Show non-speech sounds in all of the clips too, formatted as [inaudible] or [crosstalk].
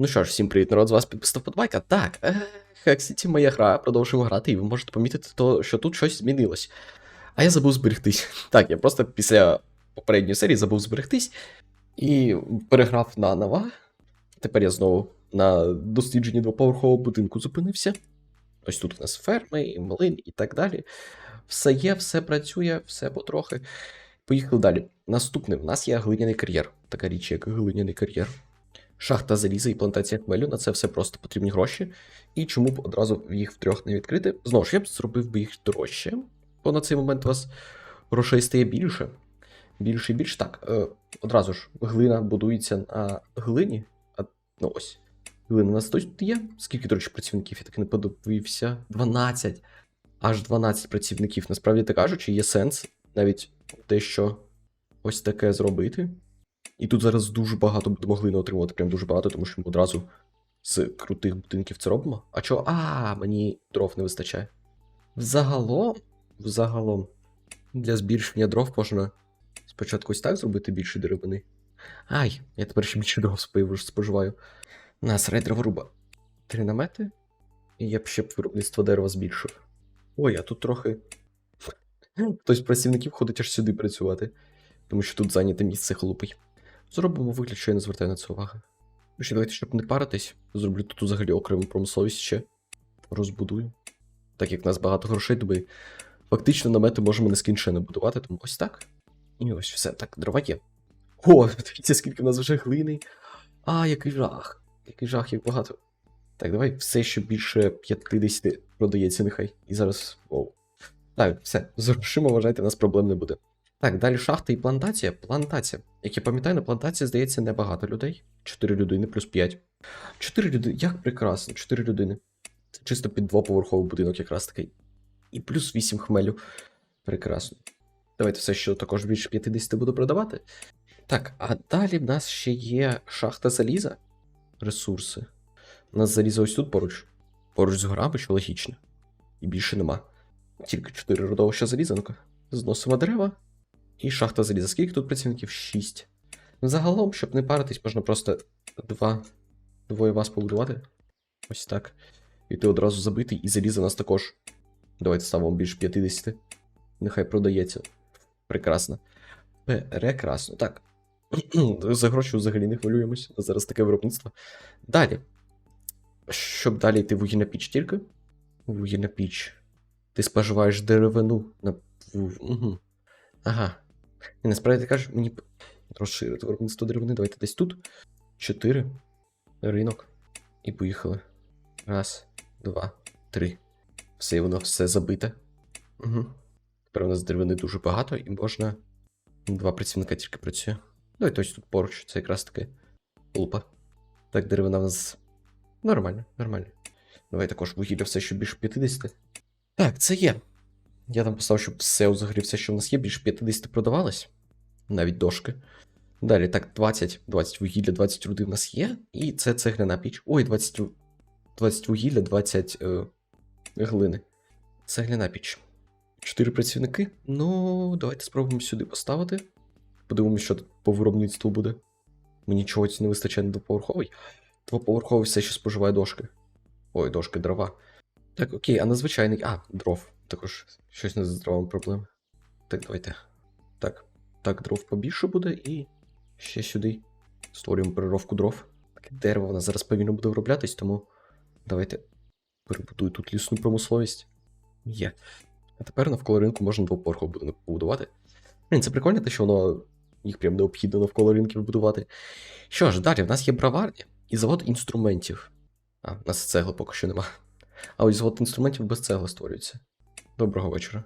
Ну що ж, всім привіт, народ, з вас підписав подбайка. Так, Хексіті моя гра, продовжуємо грати, і ви можете помітити, то, що тут щось змінилось. А я забув зберегтись. [laughs] Так, я просто після попередньої серії забув зберегтись і переграв наново. Тепер я знову на дослідженні двоповерхового будинку зупинився. Ось тут у нас ферми, і млин і так далі. Все є, все працює, все потрохи. Поїхали далі. Наступне в нас є глиняний кар'єр. Така річ, як глиняний кар'єр. Шахта заліза і плантація хмелю, на це все просто потрібні гроші. І чому б одразу їх втрьох не відкрити? Знову ж я б зробив би їх дорожче, бо на цей момент у вас грошей стає більше. Більше і більше. Так, е, одразу ж глина будується на глині. А, ну ось. Глина у нас тут є. Скільки, до речі, працівників? Я так не подивився. 12. Аж 12 працівників. Насправді так кажучи, є сенс навіть те, що ось таке зробити. І тут зараз дуже багато будемо глини отримувати, прям дуже багато, тому що ми одразу з крутих будинків це робимо. А чого? А, мені дров не вистачає. Взагалом, взагалом, для збільшення дров можна спочатку ось так зробити більше деревини. Ай, я тепер ще більше дров споживаю. Нас дроворуба. Три намети. І я б ще б виробництво дерева збільшив. Ой, а тут трохи. Хтось з працівників ходить аж сюди працювати, тому що тут зайняте місце холопий. Зробимо вигляд, що я не звертаю на це уваги. Ну ще давайте, щоб не паритись, зроблю тут взагалі окрему промисловість ще. Розбудую. Так як в нас багато грошей, то ми фактично намети можемо нескінченно будувати, тому ось так. І ось все. Так, дрова є. О, [laughs] дивіться, скільки в нас вже глини. А, який жах. Який жах, як багато. Так, давай все, що більше 50 продається, нехай. І зараз. Оу. Так, все, з грошима, вважайте, у нас проблем не буде. Так, далі шахта і плантація. Плантація. Як я пам'ятаю, на плантації, здається, небагато людей. 4 людини плюс 5. 4 людини. Як прекрасно, 4 людини. Це чисто під двоповерховий будинок, якраз такий. І плюс 8 хмелю. Прекрасно. Давайте все, що також більше 50 буду продавати. Так, а далі в нас ще є шахта заліза. Ресурси. У нас залізо ось тут поруч. Поруч з горами, що логічно. І більше нема. Тільки 4 родовища заліза. Ну-ка. Зносимо дерева. І шахта заліза. Скільки тут працівників? 6. Загалом, щоб не паритись, можна просто два. Двоє вас побудувати. Ось так. І ти одразу забитий, і заліза нас також. Давайте ставимо більше 50. Нехай продається. Прекрасно. Прекрасно. Так. [clears throat] За гроші взагалі не хвилюємось. Зараз таке виробництво. Далі. Щоб далі йти вугільна піч тільки. Вугільна піч. Ти споживаєш деревину на. Угу. Ага. І насправді ти кажеш, мені розширити виробництво деревини. Давайте десь тут. Чотири. Ринок. І поїхали. Раз, два, три. Все, воно все забите. Угу. Тепер у нас деревини дуже багато, і можна. Два працівника тільки працює. Ну і ось тут поруч, це якраз таки лупа. Так, деревина в нас нормально, нормально. Давай також вугілля все, що більше 50. Так, це є. Я там поставив, щоб все взагалі що в нас є, більше 50 продавалось. Навіть дошки. Далі, так, 20, 20 вугілля, 20 руди в нас є. І це цегляна піч. Ой, 20, 20 вугілля, 20 е, глини. Цегляна піч. 4 працівники. Ну, давайте спробуємо сюди поставити. Подивимося, що тут по виробництву буде. Мені чогось не вистачає на двоповерховий. Двоповерховий все ще споживає дошки. Ой, дошки, дрова. Так, окей, а на звичайний. А, дров. Також щось не з дровом проблеми. Так, давайте. Так. Так, дров побільше буде і ще сюди створюємо переробку дров. Таке дерево в нас зараз повинно буде вироблятись, тому давайте перебудую тут лісну промисловість. Є. А тепер навколо ринку можна двоповерховий будинок побудувати. Блін, це прикольно, те, що воно їх прям необхідно навколо ринків будувати. Що ж, далі, в нас є браварня і завод інструментів. А, в нас цегли поки що нема. А ось завод інструментів без цегли створюється. Доброго вечора.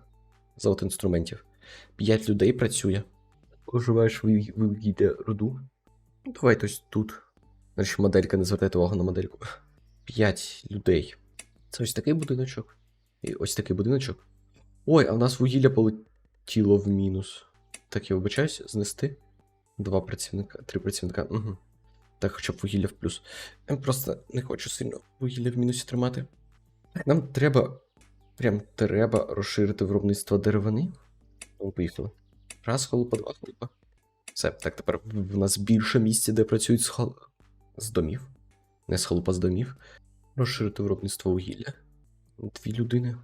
Завод інструментів. П'ять людей працює. Поживаєш вугілля руду. Давайте ось тут. Значить, моделька, не звертайте увагу на модельку. П'ять людей. Це ось такий будиночок. І ось такий будиночок. Ой, а в нас вугілля полетіло в мінус. Так, я вибачаюсь, знести. Два працівника, три працівника. Угу. Так, хоча б вугілля в плюс. Я просто не хочу сильно вугілля в мінусі тримати. Нам треба. Прям треба розширити виробництво деревини. Ну, поїхали. Раз, холопа, два холопа. Все, так тепер в нас більше місця, де працюють з, хол... з домів. Не схолопа з домів. Розширити виробництво вугілля. Дві людини.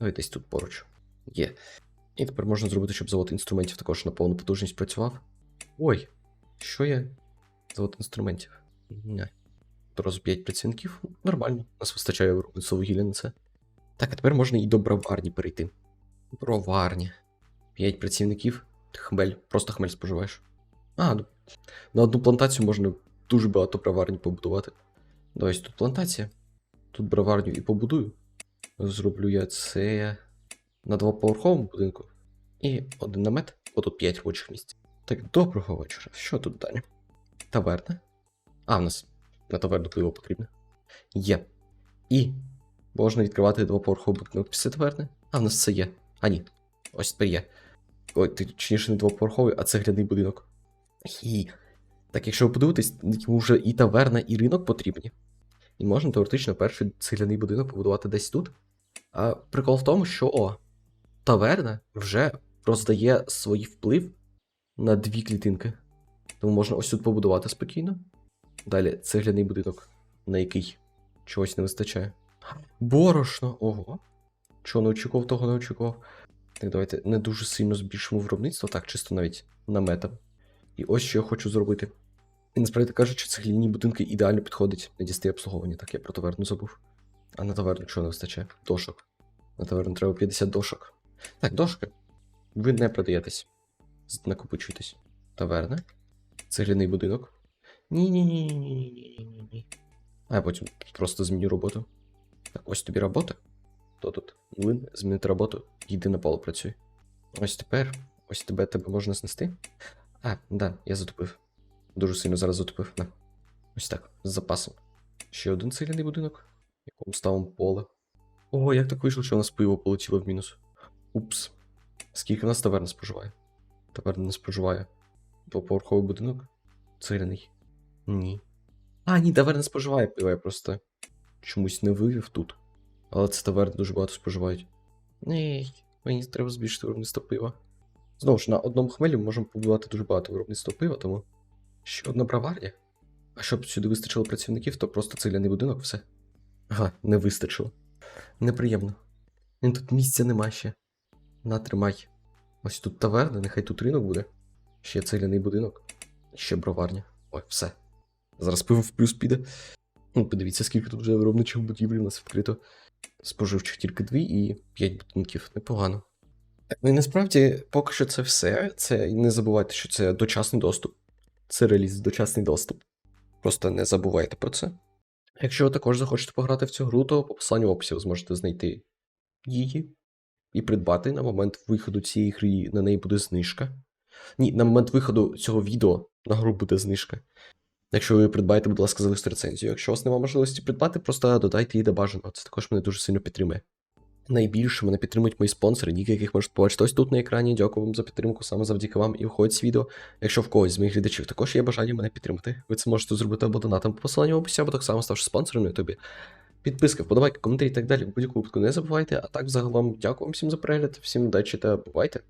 Давай десь тут поруч. Є. І тепер можна зробити, щоб завод інструментів також на повну потужність працював. Ой, що є? Завод інструментів. Не. Просто 5 працівників. Нормально. Нас вистачає виробництво вугілля на це. Так, а тепер можна і до броварні перейти. Броварня. 5 працівників. Хмель, просто хмель споживаєш. А, ну. На одну плантацію можна дуже багато броварні побудувати. Давай тут плантація. Тут броварню і побудую. Зроблю я це на двоповерховому будинку. І один намет, бо тут 5 робочих місць. Так, доброго вечора. Що тут далі? Таверна. А, в нас на таверну пиво потрібне. Є. І можна відкривати двоповерховий будинок після таверни. А, в нас це є. А, ні. Ось тепер є. Ой, точніше не двоповерховий, а цегляний будинок. І... Так, якщо ви подивитесь, йому вже і таверна, і ринок потрібні. І можна теоретично перший цегляний будинок побудувати десь тут. А прикол в тому, що о, таверна вже роздає свій вплив на дві клітинки. Тому можна ось тут побудувати спокійно. Далі цегляний будинок, на який чогось не вистачає. Борошно, ого. Чого не очікував, того не очікував. Так, давайте не дуже сильно збільшимо виробництво, так, чисто навіть наметом. І ось що я хочу зробити. І насправді кажучи, цегляні будинки ідеально підходять на дістає обслуговування. Так, я про таверну забув. А на таверну чого не вистачає? Дошок. На таверну треба 50 дошок. Так, дошки. Ви не продаєтесь. Накопичуйтесь. Таверна. Цегляний будинок. Ні-ні-ні-ні-ні-ні-ні-ні. А я потім просто зміню роботу. Так, ось тобі робота. Хто тут? Млин, змінити роботу. Йди на поле працюй. Ось тепер. Ось тебе тебе можна знести. А, да, я затупив. Дуже сильно зараз затупив. На. Ось так, з запасом. Ще один цегляний будинок, якому ставимо поле. Ого, як так вийшло, що у нас пиво полетіло в мінус? Упс. Скільки в нас таверна споживає? Таверна не споживає. Двоповерховий будинок? Цегляний. Ні. А, ні, таверна споживає пиво, я просто чомусь не вивів тут. Але це таверни дуже багато споживають. Ні, мені треба збільшити виробництво пива. Знову ж, на одному хмелі ми можемо побудувати дуже багато виробництва пива, тому ще одна браварня. А щоб сюди вистачило працівників, то просто цегляний будинок, все. Ага, не вистачило. Неприємно. Тут місця нема ще. На, тримай. Ось тут таверна, нехай тут ринок буде. Ще цегляний будинок. Ще броварня. Ой, все. Зараз пиво в плюс піде. Ну, подивіться, скільки тут вже виробничих будівель у нас відкрито. Споживчих тільки дві і п'ять будинків. Непогано. Ну і насправді, поки що це все. Це не забувайте, що це дочасний доступ. Це реліз дочасний доступ. Просто не забувайте про це. Якщо ви також захочете пограти в цю гру, то по посиланню в описі ви зможете знайти її і придбати на момент виходу цієї гри на неї буде знижка. Ні, на момент виходу цього відео на гру буде знижка. Якщо ви придбаєте, будь ласка, залиште рецензію. Якщо у вас немає можливості придбати, просто додайте її до бажаного. Це також мене дуже сильно підтримує. Найбільше мене підтримують мої спонсори, ніки яких можете побачити ось тут на екрані. Дякую вам за підтримку, саме завдяки вам і виходить з відео. Якщо в когось з моїх глядачів також є бажання мене підтримати, ви це можете зробити або донатом по посиланню в описі, або так само ставши спонсором на ютубі. Підписка, вподобайки, коментарі і так далі. В будь-якому випадку не забувайте. А так, загалом, дякую вам всім за перегляд, всім удачі та бувайте.